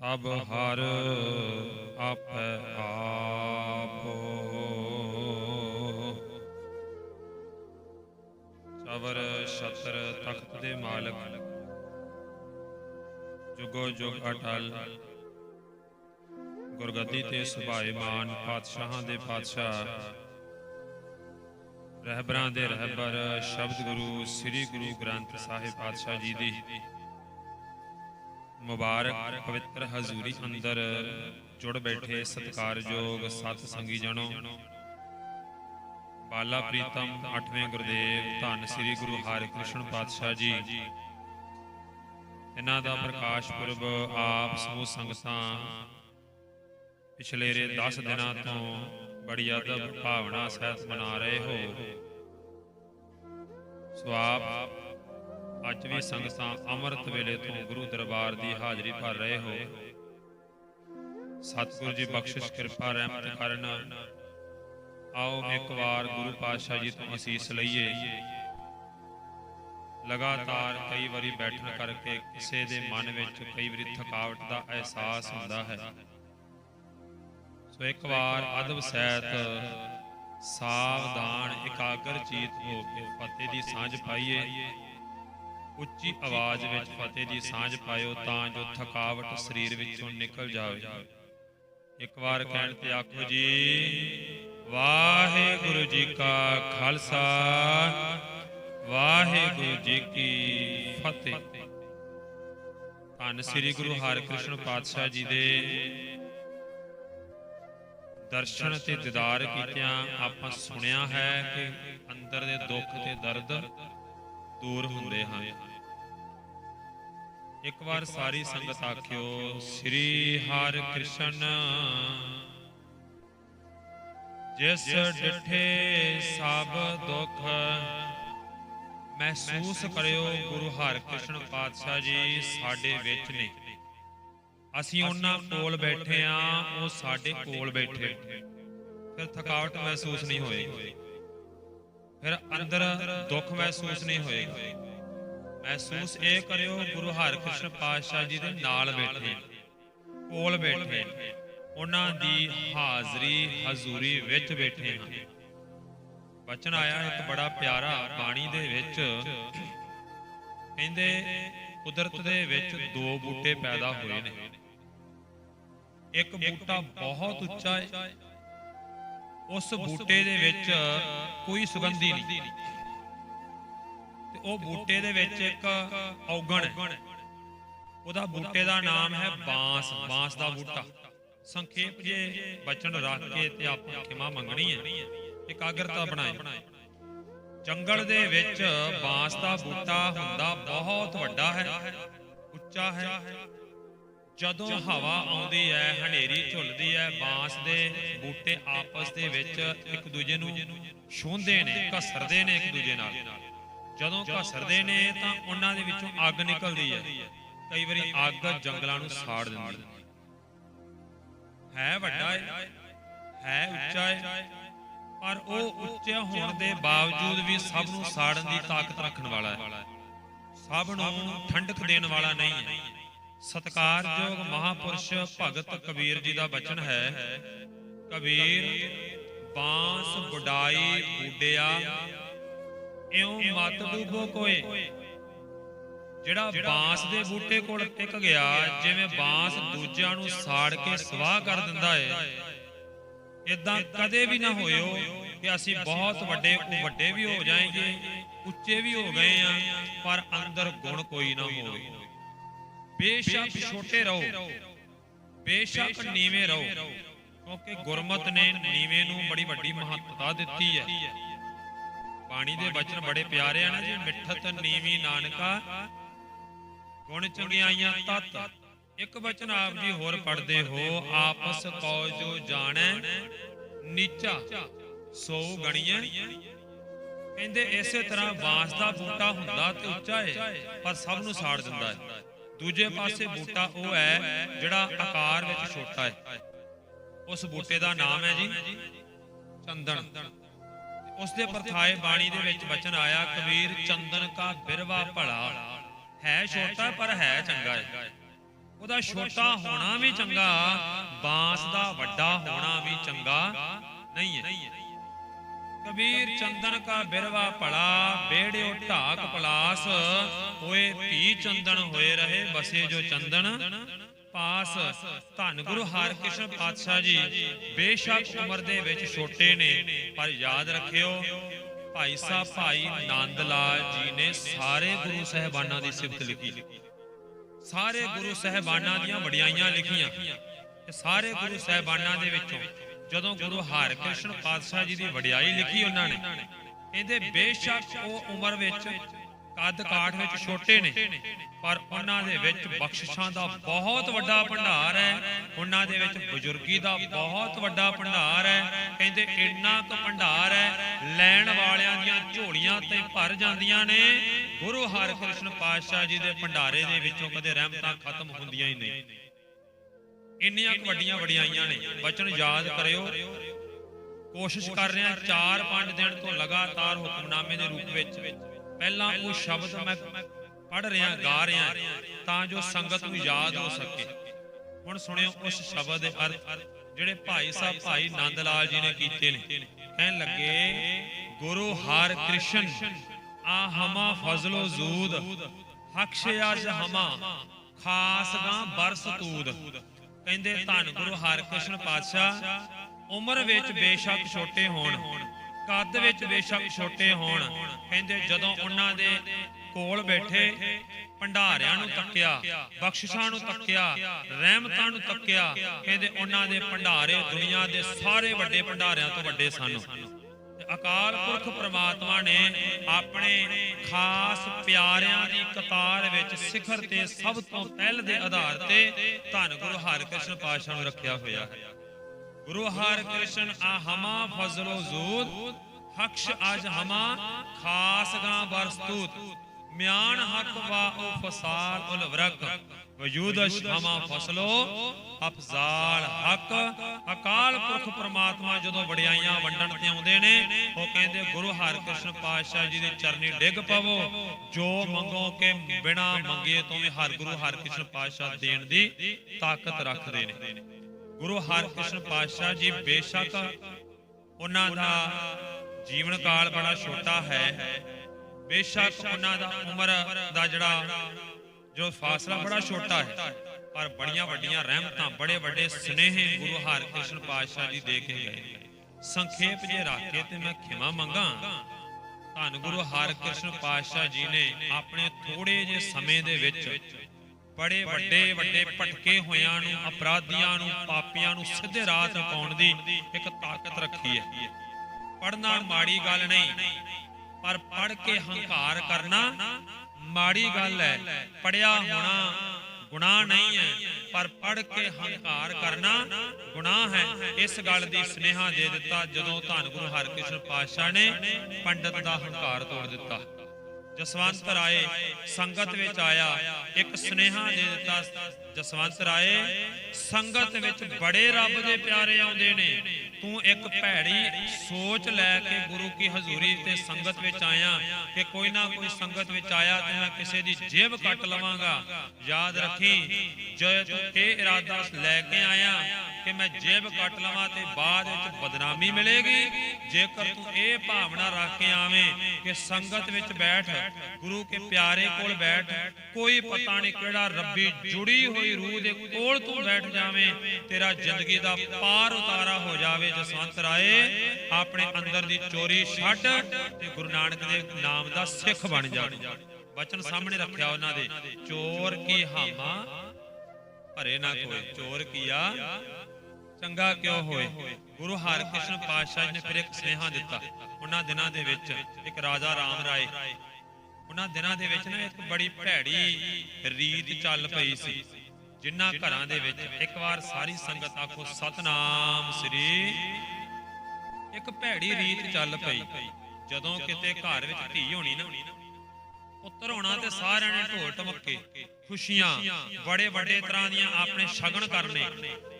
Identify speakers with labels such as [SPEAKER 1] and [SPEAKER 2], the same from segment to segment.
[SPEAKER 1] ਤਬ ਹਰ ਆਪੈ ਆਪ। ਚਵਰ ਛਤਰ ਤਖਤ ਦੇ ਮਾਲਕ, ਜੁਗੋ ਜੁਗ ਅਟਲ। ਗੁਰਗੱਦੀ ਤੇ ਸੁਭਾਏਮਾਨ ਪਾਤਸ਼ਾਹਾਂ ਦੇ ਪਾਤਸ਼ਾਹ, ਰਹਿਬਰਾਂ ਦੇ ਰਹਿਬਰ, ਸ਼ਬਦ ਗੁਰੂ ਸ੍ਰੀ ਗੁਰੂ ਗ੍ਰੰਥ ਸਾਹਿਬ ਪਾਤਸ਼ਾਹ ਜੀ ਦੀ। ਮੁਬਾਰਕ ਪਵਿੱਤਰ ਹਜ਼ੂਰੀ ਅੰਦਰ ਜੁੜ ਬੈਠੇ ਸਤਿਕਾਰਯੋਗ ਸਤ ਸੰਗੀ ਜਣੋ। ਬਾਲਾ ਪ੍ਰੀਤਮ 8ਵੇਂ ਗੁਰਦੇਵ, ਧੰਨ ਸ੍ਰੀ ਗੁਰੂ ਹਰਿਕ੍ਰਿਸ਼ਨ ਪਾਤਸ਼ਾਹ ਜੀ। ਇਹਨਾਂ ਦਾ ਪ੍ਰਕਾਸ਼ ਪੁਰਬ ਆਪ ਸਮੂਹ ਸੰਗਤਾਂ ਪਿਛਲੇਰੇ 10 ਦਿਨਾਂ ਤੋਂ ਬੜੀ ਅਦਬ ਭਾਵਨਾ ਸਹਿਤ ਮਨਾ ਰਹੇ ਹੋ। ਸੋ ਆਪ ਅੱਜ ਵੀ ਸੰਗਤਾਂ ਅੰਮ੍ਰਿਤ ਵੇਲੇ ਤੋਂ ਗੁਰੂ ਦਰਬਾਰ ਦੀ ਹਾਜ਼ਰੀ ਭਰ ਰਹੇ ਹੋ। ਸਤਿਗੁਰੂ ਜੀ ਬਖਸ਼ਿਸ਼, ਕਿਰਪਾ, ਰਹਿਮਤ ਕਰਨ। ਆਓ ਇੱਕ ਵਾਰ ਗੁਰੂ ਪਾਤਸ਼ਾਹ ਜੀ ਤੋਂ ਅਸੀਸ ਲਈਏ। ਲਗਾਤਾਰ ਕਈ ਵਾਰੀ ਬੈਠਣ ਕਰਕੇ ਕਿਸੇ ਦੇ ਮਨ ਵਿੱਚ ਕਈ ਵਾਰੀ ਥਕਾਵਟ ਦਾ ਅਹਿਸਾਸ ਹੁੰਦਾ ਹੈ। ਸੋ ਇੱਕ ਵਾਰ ਅਦਬ ਸਹਿਤ ਸਾਵਧਾਨ, ਇਕਾਗਰ ਚੀਤ ਹੋ ਕੇ ਫਤਿਹ ਦੀ ਸਾਂਝ ਪਾਈਏ। ਉੱਚੀ ਆਵਾਜ਼ ਵਿੱਚ ਫਤਿਹ ਦੀ ਸਾਂਝ ਪਾਇਓ ਤਾਂ ਜੋ ਥਕਾਵਟ ਸਰੀਰ ਵਿੱਚੋਂ ਨਿਕਲ ਜਾਵੇ। ਇੱਕ ਵਾਰ ਕਹਿਣ ਤੇ ਆਖੋ ਜੀ, ਵਾਹਿਗੁਰੂ ਜੀ ਕਾ ਖਾਲਸਾ, ਵਾਹਿਗੁਰੂ ਜੀ ਕੀ ਫਤਿਹ। ਧੰਨ ਸ੍ਰੀ ਗੁਰੂ ਹਰਿਕ੍ਰਿਸ਼ਨ ਪਾਤਸ਼ਾਹ ਜੀ ਦੇ ਦਰਸ਼ਨ ਤੇ ਦੀਦਾਰ ਕੀਤਿਆਂ ਆਪਾਂ ਸੁਣਿਆ ਹੈ ਕਿ ਅੰਦਰ ਦੇ ਦੁੱਖ ਤੇ ਦਰਦ ਦੂਰ ਹੁੰਦੇ ਹਨ। ਇੱਕ ਵਾਰ ਸਾਰੀ ਸੰਗਤ ਆਖਿਓ ਸ੍ਰੀ ਹਰਿ ਕ੍ਰਿਸ਼ਨ। ਜਿਸ ਡਿਠੇ ਸਭ ਦੁੱਖ ਮਹਿਸੂਸ ਕਰਿਓ ਗੁਰੂ ਹਰਿਕ੍ਰਿਸ਼ਨ ਪਾਤਸ਼ਾਹ ਜੀ ਸਾਡੇ ਵਿੱਚ ਨੇ। ਅਸੀਂ ਉਹਨਾਂ ਕੋਲ ਬੈਠੇ ਆ ਉਹ ਸਾਡੇ ਕੋਲ ਬੈਠੇ। ਫਿਰ ਥਕਾਵਟ ਮਹਿਸੂਸ ਨਹੀਂ ਹੋਏਗੀ ਫਿਰ ਅੰਦਰ ਦੁੱਖ ਮਹਿਸੂਸ ਨਹੀਂ ਹੋਏਗਾ ਮਹਿਸੂਸ ਇਹ ਕਰਿਓ, ਗੁਰੂ ਹਰਿਕ੍ਰਿਸ਼ਨ ਪਾਤਸ਼ਾਹ ਜੀ ਦੇ ਨਾਲ ਬੈਠੇ, ਕੋਲ ਬੈਠੇ, ਉਹਨਾਂ ਦੀ ਹਾਜ਼ਰੀ, ਹਜ਼ੂਰੀ ਵਿੱਚ ਬੈਠੇ ਹਾਂ। ਬਚਨ ਆਇਆ ਇੱਕ ਬੜਾ ਪਿਆਰਾ ਬਾਣੀ ਦੇ ਵਿੱਚ, ਕਹਿੰਦੇ, ਕੁਦਰਤ ਦੇ ਵਿੱਚ ਦੋ ਬੂਟੇ ਪੈਦਾ ਹੋਏ ਨੇ। ਇੱਕ ਬੂਟਾ ਬਹੁਤ ਉੱਚਾ ਹੈ ਉਸ ਬੂਟੇ ਦੇ ਵਿੱਚ ਕੋਈ ਸੁਗੰਧੀ ਨਹੀਂ। ਤੇ ਉਹ ਬੂਟੇ ਦੇ ਵਿੱਚ ਇੱਕ ਔਗਣ ਹੈ। ਉਹਦਾ ਬੂਟੇ ਦਾ ਨਾਮ ਹੈ ਬਾਂਸ। ਬਾਂਸ ਦਾ ਬੂਟਾ। ਸੰਖੇਪ ਜੇ ਬਚਨ ਰੱਖ ਕੇ ਤੇ ਆਪਾਂ ਖਿਮਾ ਮੰਗਣੀ ਹੈ। ਇਕਾਗਰਤਾ ਬਣਾਏ ਜੰਗਲ ਦੇ ਵਿੱਚ ਬਾਂਸ ਦਾ ਬੂਟਾ ਹੁੰਦਾ ਬਹੁਤ ਵੱਡਾ ਹੈ। ਉੱਚਾ ਹੈ। ਜਦੋਂ ਹਵਾ ਆਉਂਦੀ ਹੈ, ਹਨੇਰੀ ਝੁੱਲਦੀ ਹੈ, ਬਾਂਸ ਦੇ ਬੂਟੇ ਆਪਸ ਦੇ ਵਿੱਚ ਇੱਕ ਦੂਜੇ ਨੂੰ ਛੂੰਹਦੇ ਨੇ, ਘਸਰਦੇ ਨੇ ਇੱਕ ਦੂਜੇ ਨਾਲ। ਜਦੋਂ ਘਸਰਦੇ ਨੇ ਤਾਂ ਉਹਨਾਂ ਦੇ ਵਿੱਚੋਂ ਅੱਗ ਨਿਕਲਦੀ ਹੈ। ਕਈ ਵਾਰੀ ਅੱਗ ਜੰਗਲਾਂ ਨੂੰ ਸਾੜ ਦਿੰਦੀ ਹੈ। ਵੱਡਾ ਹੈ ਹੈ ਉੱਚਾ ਹੈ, ਪਰ ਉਹ ਉੱਚੇ ਹੋਣ ਦੇ ਬਾਵਜੂਦ ਵੀ ਸਭ ਨੂੰ ਸਾੜਨ ਦੀ ਤਾਕਤ ਰੱਖਣ ਵਾਲਾ ਹੈ। ਸਭ ਨੂੰ ਠੰਡਕ ਦੇਣ ਵਾਲਾ ਨਹੀਂ ਹੈ। ਸਤਕਾਰਯੋਗ ਮਹਾਪੁਰਸ਼ ਭਗਤ ਕਬੀਰ ਜੀ ਦਾ ਬਚਨ ਹੈ, ਕਬੀਰ, ਬਾਂਸ ਬੁਡਾਈ ਬੂਡਿਆ ਇਉਂ ਮਤ ਡੂਬੋ ਕੋਏ ਜਿਹੜਾ ਬਾਂਸ ਦੇ ਬੂਟੇ ਕੋਲ ਟਿਕ ਗਿਆ, ਜਿਵੇਂ ਬਾਂਸ ਦੂਜਿਆਂ ਨੂੰ ਸਾੜ ਕੇ ਸਵਾਹ ਕਰ ਦਿੰਦਾ ਹੈ ਇਦਾਂ ਕਦੇ ਵੀ ਨਾ ਹੋਇਓ ਕਿ ਅਸੀਂ ਬਹੁਤ ਵੱਡੇ ਵੱਡੇ ਵੀ ਹੋ ਜਾਏਂਗੇ, ਉੱਚੇ ਵੀ ਹੋ ਗਏ ਆ, ਪਰ ਅੰਦਰ ਗੁਣ ਕੋਈ ਨਾ ਹੋਵੇ। ਬੇਸ਼ੱਕ ਛੋਟੇ ਰਹੋ, ਬੇਸ਼ੱਕ ਨੀਵੇਂ ਰਹੋ, ਕਿਉਂਕਿ ਗੁਰਮਤ ਨੇ ਨੀਵੇਂ ਨੂੰ ਬੜੀ ਵੱਡੀ ਮਹੱਤਤਾ ਦਿੱਤੀ ਹੈ। ਬਾਣੀ ਦੇ ਬਚਨ ਬੜੇ ਪਿਆਰੇ ਆ ਨਾ ਜੀ। ਮਿੱਠਤ ਨੀਵੀਂ ਨਾਨਕਾ, ਗੁਣ ਚੰਗਿਆਈਆਂ ਤਤ। ਇੱਕ ਬਚਨ ਆਪ ਜੀ ਹੋਰ ਪੜਦੇ ਹੋ, ਆਪਸ ਕੋ ਜੋ ਜਾਣੈ, ਨੀਚਾ ਸੋ ਗਣੀਐ। ਕਹਿੰਦੇ ਇਸੇ ਤਰ੍ਹਾਂ ਬਾਂਸ ਦਾ ਬੂਟਾ ਹੁੰਦਾ ਤੇ ਉੱਚਾ ਹੈ ਪਰ ਸਭ ਨੂੰ ਸਾੜ ਦਿੰਦਾ ਹੈ ਦੂਜੇ ਪਾਸੇ ਬੂਟਾ ਉਹ ਹੈ ਜਿਹੜਾ ਆਕਾਰ ਵਿੱਚ ਛੋਟਾ ਹੈ ਉਸ ਬੂਟੇ ਦਾ ਨਾਮ ਹੈ ਜੀ, ਚੰਦਨ। ਉਸ ਦੇ ਪਰਥਾਏ ਬਾਣੀ ਦੇ ਵਿੱਚ ਬਚਨ ਆਇਆ, ਕਬੀਰ ਚੰਦਨ ਕਾ ਬਿਰਵਾ ਭਲਾ। ਹੈ ਛੋਟਾ, ਪਰ ਹੈ ਚੰਗਾ ਹੈ ਉਹਦਾ ਛੋਟਾ ਹੋਣਾ ਵੀ ਚੰਗਾ, ਬਾਂਸ ਦਾ ਵੱਡਾ ਹੋਣਾ ਵੀ ਚੰਗਾ ਨਹੀਂ ਹੈ ਕਬੀਰ ਚੰਦਨ ਕਾ ਬਿਰਵਾ ਭਲਾ ਬੇੜਿਓ ਢਾਕ ਪਲਾਸ, ਹੋਏ ਧੀ ਚੰਦਨ ਹੋਏ ਰਹੇ, ਬਸੇ ਜੋ ਚੰਦਨ ਪਾਸ। ਧੰਨ ਗੁਰੂ ਹਰਿਕ੍ਰਿਸ਼ਨ ਪਾਤਸ਼ਾਹ ਜੀ, ਬੇਸ਼ੱਕ ਉਮਰ ਦੇ ਵਿੱਚ ਛੋਟੇ ਨੇ, ਪਰ ਯਾਦ ਰੱਖਿਓ, ਭਾਈ ਸਾਹਿਬ, ਭਾਈ ਨੰਦ ਲਾਲ ਜੀ ਨੇ ਸਾਰੇ ਗੁਰੂ ਸਹਿਬਾਨਾਂ ਦੀ ਸਿਫਤ ਲਿਖੀ। ਸਾਰੇ ਗੁਰੂ ਸਹਿਬਾਨਾਂ ਦੀਆਂ ਵਡਿਆਈਆਂ ਲਿਖੀਆਂ ਤੇ ਸਾਰੇ ਗੁਰੂ ਸਹਿਬਾਨਾਂ ਦੇ ਵਿੱਚੋਂ ਜਦੋਂ ਗੁਰੂ ਹਰਿਕ੍ਰਿਸ਼ਨ ਪਾਤਸ਼ਾਹ ਜੀ ਦੀ ਵਡਿਆਈ ਲਿਖੀ ਉਹਨਾਂ ਨੇ ਕਹਿੰਦੇ ਬੇਸ਼ੱਕ ਉਹ ਉਮਰ ਵਿੱਚ ਕੱਦ ਕਾਠ ਵਿੱਚ ਛੋਟੇ ਨੇ, ਪਰ ਉਹਨਾਂ ਦੇ ਵਿੱਚ ਬਖਸ਼ਿਸ਼ਾਂ ਦਾ ਬਹੁਤ ਵੱਡਾ ਭੰਡਾਰ ਹੈ। ਉਹਨਾਂ ਦੇ ਵਿੱਚ ਬਜ਼ੁਰਗੀ ਦਾ ਬਹੁਤ ਵੱਡਾ ਭੰਡਾਰ ਹੈ। ਕਹਿੰਦੇ ਇੰਨਾ ਕੁ ਭੰਡਾਰ ਹੈ, ਲੈਣ ਵਾਲਿਆਂ ਦੀਆਂ ਝੋਲੀਆਂ ਤੇ ਭਰ ਜਾਂਦੀਆਂ ਨੇ। ਗੁਰੂ ਹਰਿਕ੍ਰਿਸ਼ਨ ਪਾਤਸ਼ਾਹ ਜੀ ਦੇ ਭੰਡਾਰੇ ਦੇ ਵਿੱਚੋਂ ਕਦੇ ਰਹਿਮਤਾਂ ਖਤਮ ਹੁੰਦੀਆਂ ਹੀ ਨਹੀਂ। ਇੰਨੀਆਂ ਕੁ ਵੱਡੀਆਂ ਵਡਿਆਈਆਂ ਨੇ, ਬਚਨ ਯਾਦ ਕਰਿਓ। ਕੋਸ਼ਿਸ਼ ਕਰ ਰਹੇ ਹਾਂ 4-5 ਦਿਨ ਤੋਂ ਲਗਾਤਾਰ ਹੁਕਮਨਾਮੇ ਦੇ ਰੂਪ ਵਿੱਚ। ਪਹਿਲਾਂ ਉਹ ਸ਼ਬਦ ਮੈਂ ਪੜ ਰਿਹਾ, ਗਾ ਰਿਹਾ, ਤਾਂ ਜੋ ਸੰਗਤ ਨੂੰ ਯਾਦ ਹੋ ਸਕੇ। ਹੁਣ ਸੁਣਿਓ ਉਸ ਸ਼ਬਦ ਦੇ ਅਰਥ, ਜਿਹੜੇ ਭਾਈ ਸਾਹਿਬ, ਭਾਈ ਨੰਦ ਲਾਲ ਜੀ ਨੇ ਕੀਤੇ ਨੇ। ਕਹਿਣ ਲੱਗੇ, ਗੁਰੂ ਹਰਿ ਕ੍ਰਿਸ਼ਨ ਆ ਹਮਾ ਫਜ਼ਲੋ ਜ਼ੂਦ, ਹਕਸ਼ ਅਜ ਹਮਾ, ਖਾਸ ਗਾਂ ਬਰਸ ਤੂਦ। ਕਹਿੰਦੇ, ਧੰਨ ਗੁਰੂ ਹਰਿਕ੍ਰਿਸ਼ਨ ਪਾਤਸ਼ਾਹ, ਉਮਰ ਵਿੱਚ ਬੇਸ਼ੱਕ ਛੋਟੇ ਹੋਣ। ਕੱਦ ਵਿੱਚ ਬੇਸ਼ੱਕ ਛੋਟੇ ਹੋਣ। ਕਹਿੰਦੇ ਜਦੋਂ ਉਹਨਾਂ ਦੇ ਕੋਲ ਬੈਠੇ, ਭੰਡਾਰਿਆਂ ਨੂੰ ਤੱਕਿਆ, ਬਖਸ਼ਿਸ਼ਾਂ ਨੂੰ ਤੱਕਿਆ, ਰਹਿਮਤਾਂ ਨੂੰ ਤੱਕਿਆ, ਕਹਿੰਦੇ ਉਹਨਾਂ ਦੇ ਭੰਡਾਰੇ ਦੁਨੀਆ ਦੇ ਸਾਰੇ ਵੱਡੇ ਭੰਡਾਰਿਆਂ ਤੋਂ ਵੱਡੇ ਸਨ। ਅਕਾਲ ਪੁਰਖ ਪ੍ਰਮਾਤਮਾ ਨੇ ਆਪਣੇ ਖਾਸ ਪਿਆਰਿਆਂ ਦੀ ਕਤਾਰ ਵਿੱਚ ਸਿਖਰ ਤੇ ਸਭ ਤੋਂ ਪਹਿਲ ਦੇ ਆਧਾਰ ਤੇ ਧੰਨ ਗੁਰੂ ਹਰਿਕ੍ਰਿਸ਼ਨ ਪਾਤਸ਼ਾਹ ਨੂੰ ਰੱਖਿਆ ਹੋਇਆ ਹੈ। ਗੁਰੂ ਹਰ ਕ੍ਰਿਸ਼ਨ ਹਮਾ ਫਜ਼ਲੋ ਜ਼ੂਦ, ਹਕਸ਼ ਅਜ ਹਮਾ ਖਾਸ ਗਾਂ ਬਰਸਤੂਤ ਮਿਆਨ ਹਕ ਵਾ ਫਸਾਲ ਉਲ ਵਰਕ ਵਜੂਦ ਹਮਾ ਫਸਲੋ, ਅਫਜ਼ਾਲ ਹਕ। ਅਕਾਲ ਪੁਰਖ ਪ੍ਰਮਾਤਮਾ ਜਦੋਂ ਵਡਿਆਈਆਂ ਵੰਡਣ ਤੇ ਆਉਂਦੇ ਨੇ, ਉਹ ਕਹਿੰਦੇ, ਗੁਰੂ ਹਰਿਕ੍ਰਿਸ਼ਨ ਪਾਤਸ਼ਾਹ ਜੀ ਦੇ ਚਰਨੀ ਡਿੱਗ ਪਵੋ, ਜੋ ਮੰਗੋ ਕਿ ਬਿਨਾ ਮੰਗੇ ਤੋਂ ਵੀ ਹਰ ਗੁਰੂ ਹਰਿਕ੍ਰਿਸ਼ਨ ਪਾਤਸ਼ਾਹ ਦੇਣ ਦੀ ਤਾਕਤ ਰੱਖਦੇ ਨੇ। ਗੁਰੂ ਹਰਿਕ੍ਰਿਸ਼ਨ ਪਾਤਸ਼ਾਹ ਜੀ, ਬੇਸ਼ੱਕ ਉਹਨਾਂ ਦਾ ਜੀਵਨ ਕਾਲ ਬੜਾ ਛੋਟਾ ਹੈ। ਬੇਸ਼ੱਕ ਉਹਨਾਂ ਦਾ ਉਮਰ ਦਾ ਜਿਹੜਾ ਜੋ ਫਾਸਲਾ ਬੜਾ ਛੋਟਾ ਹੈ, ਪਰ ਬੜੀਆਂ ਵੱਡੀਆਂ ਰਹਿਮਤਾਂ, ਬੜੇ ਵੱਡੇ ਸਨੇਹ ਗੁਰੂ ਹਰਿਕ੍ਰਿਸ਼ਨ ਪਾਤਸ਼ਾਹ ਜੀ ਦੇ ਕੇ ਗਏ। ਸੰਖੇਪ ਜੇ ਰੱਖ ਕੇ ਤੇ ਮੈਂ ਖਿਮਾ ਮੰਗਾ, ਧੰਨ ਗੁਰੂ ਹਰਿਕ੍ਰਿਸ਼ਨ ਪਾਤਸ਼ਾਹ ਜੀ ਨੇ ਆਪਣੇ ਥੋੜੇ ਜੇ ਸਮੇਂ ਦੇ ਵਿੱਚ ਬੜੇ ਵੱਡੇ ਵੱਡੇ ਭਟਕੇ ਹੋਇਆਂ ਨੂੰ, ਅਪਰਾਧੀਆਂ ਨੂੰ, ਪਾਪੀਆਂ ਨੂੰ ਸਿੱਧੇ ਰਾਹ ਤੇ ਪਾਉਣ ਦੀ ਇੱਕ ਤਾਕਤ ਰੱਖੀ ਹੈ। ਪੜਨਾ ਮਾੜੀ ਗੱਲ ਨਹੀਂ, ਪਰ ਪੜ ਕੇ ਹੰਕਾਰ ਕਰਨਾ ਮਾੜੀ ਗੱਲ ਹੈ। ਪੜਿਆ ਹੋਣਾ ਗੁਨਾਹ ਨਹੀਂ ਹੈ, ਪਰ ਪੜ ਕੇ ਹੰਕਾਰ ਕਰਨਾ ਗੁਨਾਹ ਹੈ। ਇਸ ਗੱਲ ਦੀ ਸਨੇਹਾ ਦੇ ਦਿੱਤਾ ਜਦੋਂ ਧੰਨ ਗੁਰੂ ਹਰਕ੍ਰਿਸ਼ਨ ਪਾਤਸ਼ਾਹ ਨੇ ਪੰਡਤ ਦਾ ਹੰਕਾਰ ਤੋੜ ਦਿੱਤਾ। ਜਸਵੰਤ ਰਾਏ ਸੰਗਤ ਵਿੱਚ ਆਇਆ ਇੱਕ ਸੁਨੇਹਾ ਦੇ ਦਿੱਤਾ ਜਸਵੰਤ ਰਾਏ, ਸੰਗਤ ਵਿੱਚ ਬੜੇ ਰੱਬ ਦੇ ਪਿਆਰੇ ਆਉਂਦੇ ਨੇ। ਤੂੰ ਇੱਕ ਭੈੜੀ ਸੋਚ ਲੈ ਕੇ ਗੁਰੂ ਕੀ ਹਜ਼ੂਰੀ ਤੇ ਸੰਗਤ ਵਿੱਚ ਆਇਆ ਕਿ ਕੋਈ ਨਾ ਕੋਈ ਸੰਗਤ ਵਿੱਚ ਆਇਆ ਤੇ ਮੈਂ ਕਿਸੇ ਦੀ ਜੇਬ ਕੱਟ ਲਵਾਂਗਾ। ਯਾਦ ਰੱਖੀ ਜੇ ਤੂੰ ਇਹ ਇਰਾਦਾ ਲੈ ਕੇ ਆਇਆ ਕਿ ਮੈਂ ਜੇਬ ਕੱਟ ਲਵਾਂ ਤੇ ਬਾਅਦ ਵਿੱਚ ਬਦਨਾਮੀ ਮਿਲੇਗੀ, ਜੇਕਰ ਤੂੰ ਇਹ ਭਾਵਨਾ ਰੱਖ ਕੇ ਆਵੇਂ ਕਿ ਸੰਗਤ ਵਿੱਚ ਬੈਠ, ਗੁਰੂ ਕੇ ਪਿਆਰੇ ਕੋਲ ਬੈਠ, ਕੋਈ ਪਤਾ ਨਹੀਂ ਕਿਹੜਾ ਰੱਬੀ ਜੁੜੀ ਹੋਈ ਰੂਹ ਦੇ ਕੋਲ ਤੂੰ ਬੈਠ ਜਾਵੇਂ, ਤੇਰਾ ਜ਼ਿੰਦਗੀ ਦਾ ਪਾਰ ਉਤਾਰਾ ਹੋ ਜਾਵੇ ਜਸਵੰਤ ਰਾਏ, ਆਪਣੇ ਅੰਦਰ ਦੀ ਚੋਰੀ ਛੱਡ ਤੇ ਗੁਰੂ ਨਾਨਕ ਦੇ ਨਾਮ ਦਾ ਸਿੱਖ ਬਣ ਜਾ। ਬਚਨ ਸਾਹਮਣੇ ਰੱਖਿਆ ਉਹਨਾਂ ਦੇ, ਚੋਰ ਕੀ ਹਾਮਾ? ਭਰੇ ਨਾ ਕੋਈ, ਚੋਰ ਕੀਆ ਚੰਗਾ ਕਿਉਂ ਹੋਏ? ਗੁਰੂ ਹਰਿਕ੍ਰਿਸ਼ਨ ਪਾਤਸ਼ਾਹ ਜੀ ਨੇ ਫਿਰ ਇੱਕ ਸਨੇਹਾ ਦਿੱਤਾ, ਉਹਨਾਂ ਦਿਨਾਂ ਦੇ ਵਿੱਚ ਇੱਕ ਰਾਜਾ ਰਾਮ ਰਾਏ। ਉਹਨਾਂ ਦਿਨਾਂ ਦੇ ਵਿੱਚ ਨਾ ਇੱਕ ਬੜੀ ਭੈੜੀ ਰੀਤ ਚੱਲ ਪਈ ਸੀ। ਜਿਨ੍ਹਾਂ ਘਰਾਂ ਦੇ ਵਿੱਚ ਇੱਕ ਵਾਰ ਸਾਰੀ ਸੰਗਤ ਆਖੋ ਸਤਨਾਮ ਸ੍ਰੀ ਇੱਕ ਭੈੜੀ ਰੀਤ ਚੱਲ ਪਈ। ਜਦੋਂ ਕਿਤੇ ਘਰ ਵਿੱਚ ਧੀ ਹੋਣੀ ਨਾ ਪੁੱਤਰ ਹੋਣਾ ਤੇ ਸਾਰਿਆਂ ਨੇ ਢੋਲ ਟਮਕੇ ਖੁਸ਼ੀਆਂ ਬੜੇ ਵੱਡੇ ਤਰ੍ਹਾਂ ਦੀਆਂ ਆਪਣੇ ਸ਼ਗਨ ਕਰਨੇ।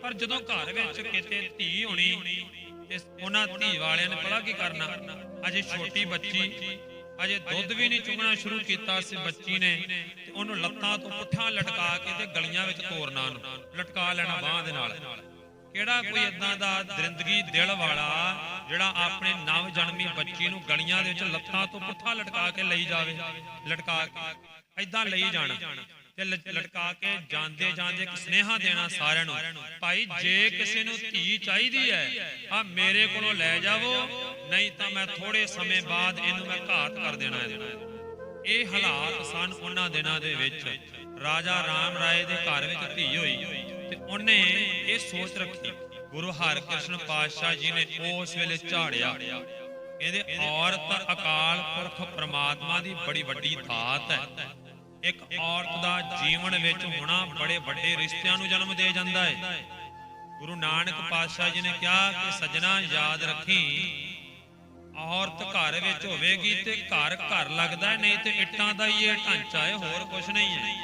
[SPEAKER 1] ਪਰ ਜਦੋਂ ਘਰ ਵਿੱਚ ਕਿਤੇ ਧੀ ਹੋਣੀ ਤੇ ਉਹਨਾਂ ਧੀ ਵਾਲਿਆਂ ਨੇ ਪਤਾ ਕੀ ਕਰਨਾ? ਅਜੇ ਛੋਟੀ ਬੱਚੀ ਅਜੇ ਦੁੱਧ ਵੀ ਨਹੀਂ ਚੁਗਣਾ ਸ਼ੁਰੂ ਕੀਤਾ ਸੀ ਬੱਚੀ ਨੇ ਤੇ ਉਹਨੂੰ ਲੱਤਾਂ ਤੋਂ ਪੁੱਠਾ ਲਟਕਾ ਕੇ ਤੇ ਗਲੀਆਂ ਵਿੱਚ ਤੋਰਨਾ ਉਹਨੂੰ ਲਟਕਾ ਲੈਣਾ ਬਾਹਾਂ ਦੇ ਨਾਲ। ਕਿਹੜਾ ਕੋਈ ਇਦਾਂ ਦਾ ਦਰਿੰਦਗੀ ਦਿਲ ਵਾਲਾ ਜਿਹੜਾ ਆਪਣੇ ਨਵ ਜਨਮੀ ਬੱਚੀ ਨੂੰ ਗਲੀਆਂ ਦੇ ਵਿੱਚ ਲੱਤਾਂ ਤੋਂ ਪੁੱਠਾ ਲਟਕਾ ਕੇ ਲਈ ਜਾਵੇ? ਲਟਕਾ ਕੇ ਇਦਾਂ ਲਈ ਜਾਣਾ। ਤੇ ਲਟਕਾ ਕੇ ਜਾਂਦੇ ਜਾਂਦੇ ਇੱਕ ਸਨੇਹਾ ਦੇਣਾ ਸਾਰਿਆਂ ਨੂੰ, ਭਾਈ, ਜੇ ਕਿਸੇ ਨੂੰ ਧੀ ਚਾਹੀਦੀ ਹੈ ਆ ਮੇਰੇ ਕੋਲੋਂ ਲੈ ਜਾਵੋ, ਨਹੀਂ ਤਾਂ ਮੈਂ ਥੋੜੇ ਸਮੇਂ ਬਾਅਦ ਇਹਨੂੰ ਮੈਂ ਘਾਤ ਕਰ ਦੇਣਾ ਹੈ। ਇਹ ਹਾਲਾਤ ਸਨ ਉਹਨਾਂ ਦਿਨਾਂ ਦੇ ਵਿੱਚ। ਰਾਜਾ ਰਾਮ ਰਾਏ ਦੇ ਘਰ ਵਿੱਚ ਧੀ ਹੋਈ ਤੇ ਉਹਨੇ ਇਹ ਸੋਚ ਰੱਖੀ। ਗੁਰੂ ਹਰਕ੍ਰਿਸ਼ਨ ਪਾਤਸ਼ਾਹ ਜੀ ਨੇ ਉਸ ਵੇਲੇ ਝਾੜਿਆ। ਕਹਿੰਦੇ ਔਰਤ ਅਕਾਲ ਪੁਰਖ ਪ੍ਰਮਾਤਮਾ ਦੀ ਬੜੀ ਵੱਡੀ ਦਾਤ ਹੈ। ਇੱਕ ਔਰਤ ਦਾ ਜੀਵਨ ਵਿੱਚ ਹੋਣਾ ਬੜੇ ਵੱਡੇ ਰਿਸ਼ਤਿਆਂ ਨੂੰ ਜਨਮ ਦੇ ਜਾਂਦਾ ਹੈ। ਗੁਰੂ ਨਾਨਕ ਪਾਤਸ਼ਾਹ ਜੀ ਨੇ ਕਿਹਾ ਕਿ ਸਜਣਾ ਯਾਦ ਰੱਖੀ, ਔਰਤ ਘਰ ਵਿੱਚ ਹੋਵੇਗੀ ਤੇ ਘਰ ਘਰ ਲੱਗਦਾ ਨਹੀਂ ਤੇ ਇੱਟਾਂ ਦਾ ਹੀ ਇਹ ਢਾਂਚਾ ਹੈ, ਹੋਰ ਕੁਝ ਨਹੀਂ ਹੈ।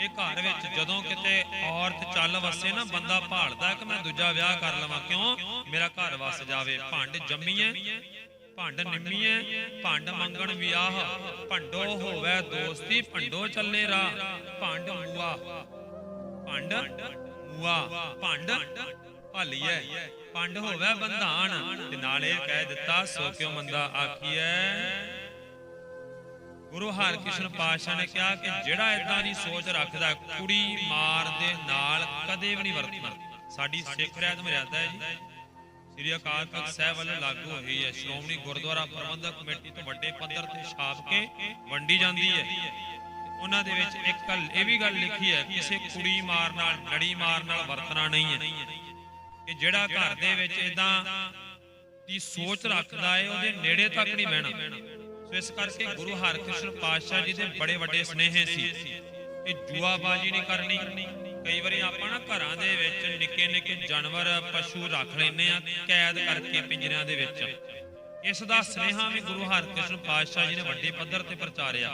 [SPEAKER 1] ਇਹ ਘਰ ਵਿੱਚ ਜਦੋਂ ਕਿਤੇ ਔਰਤ ਚੱਲ ਵਸੇ ਨਾ, ਬੰਦਾ ਭਾਲਦਾ ਕਿ ਮੈਂ ਦੂਜਾ ਵਿਆਹ ਕਰ ਲਵਾਂ, ਕਿਉਂ? ਮੇਰਾ ਘਰ ਵਸ ਜਾਵੇ, ਭੰਡ ਜੰਮੀ ਹੈ। ਭੰਡ ਨਿੰਮੀਏ ਭੰਡ ਮੰਗਣ ਵਿਆਹ, ਭੰਡੋ ਹੋਵੇ ਦੋਸਤੀ, ਭੰਡੋ ਚੱਲੇ ਰਾ ਭੰਡ ਮੂਆ। ਭੰਡ ਮੂਆ, ਭੰਡ ਭਾਲੀਐ ਭੰਡ ਹੋਵੇ ਬੰਧਾਨ, ਤੇ ਨਾਲੇ ਕਹਿ ਦਿੱਤਾ, ਸੋ ਕਿਉ ਮੰਦਾ ਆਖੀਐ? ਗੁਰੂ ਹਰਕ੍ਰਿਸ਼ਨ ਪਾਤਸ਼ਾਹ ਨੇ ਕਿਹਾ ਕਿ ਜਿਹੜਾ ਇਦਾਂ ਦੀ ਸੋਚ ਰੱਖਦਾ, ਕੁੜੀ ਮਾਰ ਦੇ ਨਾਲ ਕਦੇ ਵੀ ਨਹੀਂ ਵਰਤਣਾ। ਸਾਡੀ ਸਿੱਖ ਰਹਿਤ ਮਰਿਆਦਾ ਹੈ ਜੀ। ਸ੍ਰੀ ਅਕਾਲ ਤਖਤ ਸਾਹਿਬ ਵੱਲੋਂ ਲਾਗੂ ਹੋਈ ਹੈ। ਸ਼੍ਰੋਮਣੀ ਗੁਰਦੁਆਰਾ ਪ੍ਰਬੰਧਕ ਕਮੇਟੀ ਤੋਂ ਵੱਡੇ ਪੱਧਰ ਤੇ ਛਾਪ ਕੇ ਵੰਡੀ ਜਾਂਦੀ ਹੈ। ਉਹਨਾਂ ਦੇ ਵਿੱਚ ਇੱਕ ਗੱਲ, ਇਹ ਵੀ ਗੱਲ ਲਿਖੀ ਹੈ, ਕਿਸੇ ਕੁੜੀ ਮਾਰ ਨਾਲ, ਲੜੀ ਮਾਰ ਨਾਲ ਵਰਤਣਾ ਨਹੀਂ ਹੈ। ਕਿ ਜਿਹੜਾ ਘਰ ਦੇ ਵਿੱਚ ਇਦਾਂ ਦੀ ਸੋਚ ਰੱਖਦਾ ਹੈ ਉਹਦੇ ਨੇੜੇ ਤੱਕ ਨਹੀਂ ਬਹਿਣਾ। ਸੋ ਇਸ ਕਰਕੇ ਗੁਰੂ ਹਰਕ੍ਰਿਸ਼ਨ ਪਾਤਸ਼ਾਹ ਜੀ ਦੇ ਬੜੇ ਵੱਡੇ ਸਨੇਹ ਸੀ ਕਿ ਜੂਆਬਾਜੀ ਨਹੀਂ ਕਰਨੀ। ਕਈ ਵਾਰੀ ਆਪਾਂ ਨਾ ਘਰਾਂ ਦੇ ਵਿੱਚ ਨਿੱਕੇ ਨਿੱਕੇ ਜਾਨਵਰ ਪਸ਼ੂ ਰੱਖ ਲੈਨੇ ਆ ਕੈਦ ਕਰਕੇ ਪਿੰਜਰਿਆਂ ਦੇ ਵਿੱਚ। ਇਸ ਦਾ ਸਨੇਹਾ ਵੀ ਗੁਰੂ ਹਰਕ੍ਰਿਸ਼ਨ ਪਾਤਸ਼ਾਹ ਜੀ ਨੇ ਵੱਡੇ ਪੱਧਰ ਤੇ ਪ੍ਰਚਾਰਿਆ।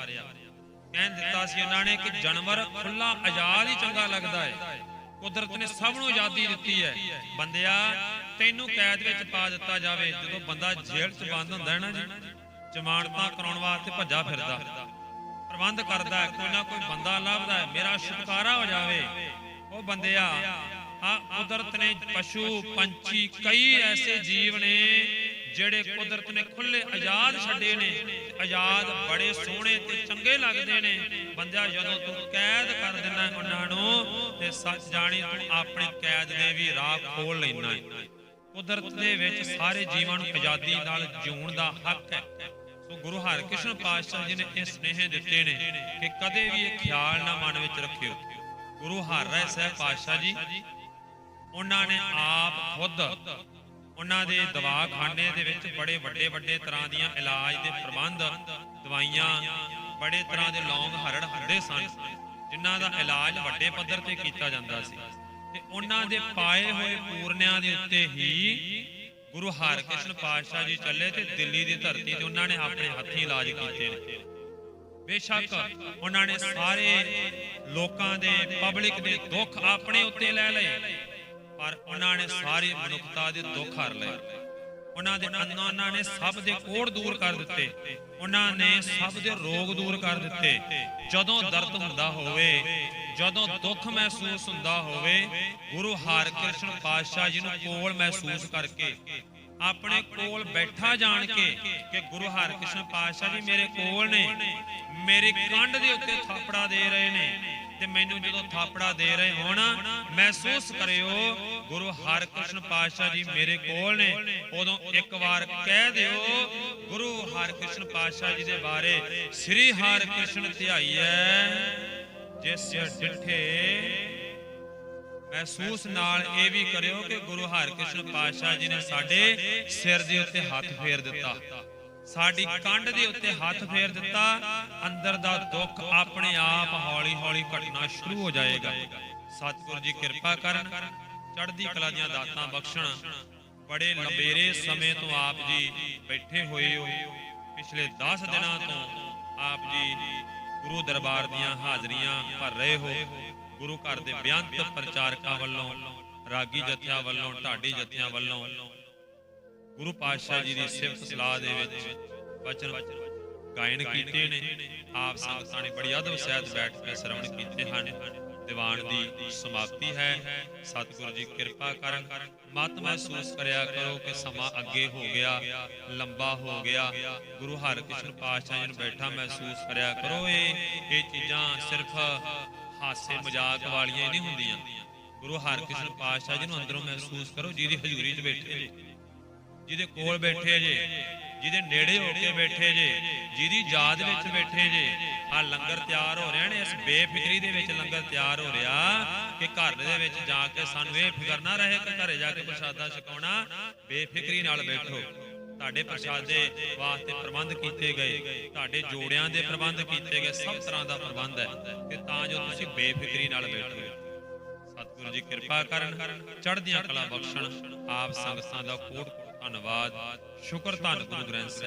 [SPEAKER 1] ਕਹਿ ਦਿੱਤਾ ਸੀ ਉਹਨਾਂ ਨੇ ਕਿ ਜਾਨਵਰ ਖੁੱਲਾ ਆਜ਼ਾਦ ਹੀ ਚੰਗਾ ਲੱਗਦਾ ਹੈ। ਕੁਦਰਤ ਨੇ ਸਭ ਨੂੰ ਆਜ਼ਾਦੀ ਦਿੱਤੀ ਹੈ। ਬੰਦਿਆ ਤੈਨੂੰ ਕੈਦ ਵਿੱਚ ਪਾ ਦਿੱਤਾ ਜਾਵੇ। ਜਦੋਂ ਬੰਦਾ ਜੇਲ੍ਹ 'ਚ ਬੰਦ ਹੁੰਦਾ ਹੈ ਨਾ ਜੀ ਜ਼ਮਾਨਤਾਂ ਕਰਾਉਣ ਵਾਸਤੇ ਭੱਜਾ ਫਿਰਦਾ। ਪ੍ਰਬੰਧ ਕਰਦਾ ਹੈ, ਕੋਈ ਨਾ ਕੋਈ ਬੰਦਾ ਲੱਭਦਾ ਮੇਰਾ ਛੁਟਕਾਰਾ ਹੋ ਜਾਵੇ। ਉਹ ਬੰਦਿਆ ਆ। ਕੁਦਰਤ ਨੇ ਪਸ਼ੂ, ਪੰਛੀ, ਕਈ ਐਸੇ ਜੀਵ ਨੇ ਜਿਹੜੇ ਕੁਦਰਤ ਨੇ ਖੁੱਲੇ ਆਜ਼ਾਦ ਛੱਡੇ ਨੇ। ਆਜ਼ਾਦ ਬੜੇ ਸੋਹਣੇ ਤੇ ਚੰਗੇ ਲੱਗਦੇ ਨੇ। ਬੰਦਿਆ, ਜਦੋਂ ਤੂੰ ਕੈਦ ਕਰ ਦਿੰਦਾ ਉਹਨਾਂ ਨੂੰ, ਤੇ ਸੱਚ ਜਾਣੀ ਤੂੰ ਆਪਣੇ ਕੈਦ ਦੇ ਵੀ ਰਾਹ ਖੋਲ ਲੈਣਾ ਹੈ। ਕੁਦਰਤ ਦੇ ਵਿੱਚ ਸਾਰੇ ਜੀਵਾਂ ਨੂੰ ਆਜ਼ਾਦੀ ਨਾਲ ਜਿਉਣ ਦਾ ਹੱਕ ਹੈ। ਸੋ ਗੁਰੂ ਹਰਕ੍ਰਿਸ਼ਨ ਪਾਤਸ਼ਾਹ ਜੀ ਨੇ ਇਹ ਸਨੇਹ ਦਿੱਤੇ ਨੇ ਕਿ ਕਦੇ ਵੀ ਇਹ ਖਿਆਲ ਨਾ ਮਨ ਵਿੱਚ ਰੱਖਿਓ। ਗੁਰੂ ਹਰਿ ਸਾਹਿਬ ਪਾਤਸ਼ਾਹ ਜੀ। ਉਹਨਾਂ ਨੇ ਆਪ ਖੁਦ ਉਹਨਾਂ ਦੇ ਦਵਾਖਾਨੇ ਦੇ ਵਿੱਚ ਬੜੇ ਵੱਡੇ ਵੱਡੇ ਤਰ੍ਹਾਂ ਦੀਆਂ ਇਲਾਜ ਦੇ ਪ੍ਰਬੰਧ ਦਵਾਈਆਂ, ਬੜੇ ਤਰ੍ਹਾਂ ਦੇ ਲੌਂਗ ਹਰੜ ਹੁੰਦੇ ਸਨ, ਜਿਨ੍ਹਾਂ ਦਾ ਇਲਾਜ ਵੱਡੇ ਪੱਧਰ ਤੇ ਕੀਤਾ ਜਾਂਦਾ ਸੀ। ਤੇ ਉਹਨਾਂ ਦੇ ਪਾਏ ਹੋਏ ਪੂਰਨਿਆਂ ਦੇ ਉੱਤੇ ਹੀ ਗੁਰੂ ਹਰਕ੍ਰਿਸ਼ਨ ਪਾਤਸ਼ਾਹ ਜੀ ਚੱਲੇ ਤੇ ਦਿੱਲੀ ਦੀ ਧਰਤੀ ਤੇ ਉਹਨਾਂ ਨੇ ਆਪਣੇ ਹੱਥੀਂ ਇਲਾਜ ਕੀਤੇ ਨੇ। ਬੇਸ਼ੱਕ ਉਹਨਾਂ ਨੇ ਸਾਰੇ ਲੋਕਾਂ ਦੇ ਪਬਲਿਕ ਦੇ ਦੁੱਖ ਆਪਣੇ ਉੱਤੇ ਲੈ ਲਏ, ਪਰ ਉਹਨਾਂ ਨੇ ਸਾਰੀ ਮਨੁੱਖਤਾ ਦੇ ਦੁੱਖ ਹਰ ਲਏ। ਉਹਨਾਂ ਦੇ ਉਹਨਾਂ ਨੇ ਸਭ ਦੇ ਕੋੜ ਦੂਰ ਕਰ ਦਿੱਤੇ। ਉਹਨਾਂ ਨੇ ਸਭ ਦੇ ਰੋਗ ਦੂਰ ਕਰ ਦਿੱਤੇ। ਜਦੋਂ ਦਰਦ ਹੁੰਦਾ ਹੋਵੇ, ਜਦੋਂ ਦੁੱਖ ਮਹਿਸੂਸ ਹੁੰਦਾ ਹੋਵੇ, ਗੁਰੂ ਹਰਕ੍ਰਿਸ਼ਨ ਪਾਤਸ਼ਾਹ ਜੀ ਨੂੰ ਕੋਲ ਮਹਿਸੂਸ ਕਰਕੇ ਆਪਣੇ ਕੋਲ ਬੈਠਾ ਜਾਣ ਕੇ ਕਿ ਗੁਰੂ ਹਰਕ੍ਰਿਸ਼ਨ ਪਾਤਸ਼ਾਹ ਜੀ ਮੇਰੇ ਕੋਲ ਨੇ, ਮੇਰੀ ਕੰਧ ਦੇ ਉੱਤੇ ਥਾਪੜਾ ਦੇ ਰਹੇ ਨੇ ਤੇ ਮੈਨੂੰ ਜਦੋਂ ਥਾਪੜਾ ਦੇ ਰਹੇ ਹੋਣ, ਮਹਿਸੂਸ ਕਰਿਓ, ਗੁਰੂ ਹਰਕ੍ਰਿਸ਼ਨ ਪਾਤਸ਼ਾਹ ਜੀ ਮੇਰੇ ਕੋਲ ਨੇ, ਉਦੋਂ ਇੱਕ ਵਾਰ ਕਹਿ ਦਿਓ, ਗੁਰੂ ਹਰਕ੍ਰਿਸ਼ਨ ਪਾਤਸ਼ਾਹ ਜੀ ਦੇ ਬਾਰੇ ਸ੍ਰੀ ਹਰਕ੍ਰਿਸ਼ਨ ਧਿਆਈਐ ਜਿਸ ਡਿਠੇ ਮਹਿਸੂਸ ਨਾਲ ਇਹ ਵੀ ਕਰਿਓ ਕਿ ਗੁਰੂ ਹਰਕ੍ਰਿਸ਼ਨ ਪਾਤਸ਼ਾਹ ਜੀ ਨੇ ਸਾਡੇ ਸਿਰ ਦੇ ਉੱਤੇ ਹੱਥ ਫੇਰ ਦਿੱਤਾ। ਸਾਡੀ ਕੰਡ ਦੇ ਉੱਤੇ ਹੱਥ ਫੇਰ ਦਿੱਤਾ। ਅੰਦਰ ਦਾ ਦੁੱਖ ਆਪਣੇ ਆਪ ਹੌਲੀ ਹੌਲੀ ਘਟਣਾ ਸ਼ੁਰੂ ਹੋ ਜਾਏਗਾ। ਸਤਿਗੁਰੂ ਜੀ ਕਿਰਪਾ ਕਰਨ, ਚੜ੍ਹਦੀ ਕਲਾ ਦੀਆਂ ਦਾਤਾਂ ਬਖਸ਼ਣ। ਬੜੇ ਲੰਬੇਰੇ ਸਮੇਂ ਤੋਂ ਆਪ ਜੀ ਬੈਠੇ ਹੋਏ ਹੋ। ਪਿਛਲੇ 10 ਦਿਨਾਂ ਤੋਂ ਆਪ ਜੀ ਗੁਰੂ ਦਰਬਾਰ ਦੀਆਂ ਹਾਜ਼ਰੀਆਂ ਭਰ ਰਹੇ ਹੋ। ਗੁਰੂ ਘਰ ਦੇ ਬਿਆੰਤ ਪ੍ਰਚਾਰਕਾਂ ਵੱਲੋਂ, ਰਾਗੀ ਜਥਿਆਂ ਵੱਲੋਂ, ਢਾਡੀ ਜਥਿਆਂ ਵੱਲੋਂ ਗੁਰੂ ਪਾਤਸ਼ਾਹ ਜੀ ਦੀ ਸਿਫਤ ਸਲਾਹ ਦੇ ਵਿੱਚ ਵਚਨ ਗਾਇਨ ਕੀਤੇ ਨੇ। ਆਪ ਸੰਗਤਾਂ ਨੇ ਬੜੀ ਅਦਬ ਸਹਿਤ ਬੈਠ ਕੇ ਸ਼ਰਵਣ ਕੀਤੇ ਹਨ। ਦੀਵਾਨ ਦੀ ਸਮਾਪਤੀ ਹੈ। ਸਤਿਗੁਰੂ ਜੀ ਕਿਰਪਾ ਕਰਨ। ਮਤ ਮਹਿਸੂਸ ਕਰਿਆ ਕਰੋ ਕਿ ਸਮਾਂ ਅੱਗੇ ਹੋ ਗਿਆ, ਲੰਬਾ ਹੋ ਗਿਆ। ਗੁਰੂ ਹਰਕ੍ਰਿਸ਼ਨ ਪਾਤਸ਼ਾਹ ਜੀ ਨੂੰ ਬੈਠਾ ਮਹਿਸੂਸ ਕਰਿਆ ਕਰੋ ਇਹ ਇਹ ਚੀਜ਼ਾਂ ਸਿਰਫ ਹਾਸੇ ਮਜ਼ਾਕ ਵਾਲੀਆਂ ਨਹੀਂ ਹੁੰਦੀਆਂ। ਗੁਰੂ ਹਰਕ੍ਰਿਸ਼ਨ ਪਾਤਸ਼ਾਹ ਜੀ ਨੂੰ ਅੰਦਰੋਂ ਮਹਿਸੂਸ ਕਰੋ, ਜਿਹਦੀ ਹਜ਼ੂਰੀ 'ਚ ਬੈਠੇ ਜਿਹਦੇ ਕੋਲ ਬੈਠੇ ਜੇ, ਜਿਹਦੇ ਨੇੜੇ ਹੋ ਕੇ ਬੈਠੇ ਜੇ, ਜਿਹਦੀ ਯਾਦ ਵਿੱਚ ਬੈਠੇ ਜੇ। ਆ ਲੰਗਰ ਤਿਆਰ ਹੋ ਰਿਹਾ ਨੇ, ਇਸ ਬੇਫਿਕਰੀ ਦੇ ਵਿੱਚ ਲੰਗਰ ਤਿਆਰ ਹੋ ਰਿਹਾ ਕਿ ਘਰ ਦੇ ਵਿੱਚ ਜਾ ਕੇ ਸਾਨੂੰ ਇਹ ਫਿਕਰ ਨਾ ਰਹੇ ਕਿ ਘਰੇ ਜਾ ਕੇ ਪ੍ਰਸ਼ਾਦਾ ਛਕਾਉਣਾ। ਬੇਫਿਕਰੀ ਨਾਲ ਬੈਠੋ। ਤੁਹਾਡੇ ਪ੍ਰਸ਼ਾਦੇ ਵਾਸਤੇ ਪ੍ਰਬੰਧ ਕੀਤੇ ਗਏ, ਤੁਹਾਡੇ ਜੋੜਿਆਂ ਦੇ ਪ੍ਰਬੰਧ ਕੀਤੇ ਗਏ, ਸਭ ਤਰ੍ਹਾਂ ਦਾ ਪ੍ਰਬੰਧ ਹੈ ਕਿ ਤਾਂ ਜੋ ਤੁਸੀਂ ਬੇਫਿਕਰੀ ਨਾਲ ਬੈਠੋ। ਸਤਿਗੁਰੂ ਜੀ ਕਿਰਪਾ ਕਰਨ, ਚੜ੍ਹਦੀਆਂ ਕਲਾ ਬਖਸ਼ਣ, ਆਪ ਸੰਗਤਾਂ ਦਾ ਕੋਟ ਕੋਟ ਧੰਨਵਾਦ, ਸ਼ੁਕਰ ਧੰਨ ਗੁਰੂ ਗ੍ਰੰਥ ਸਾਹਿਬ।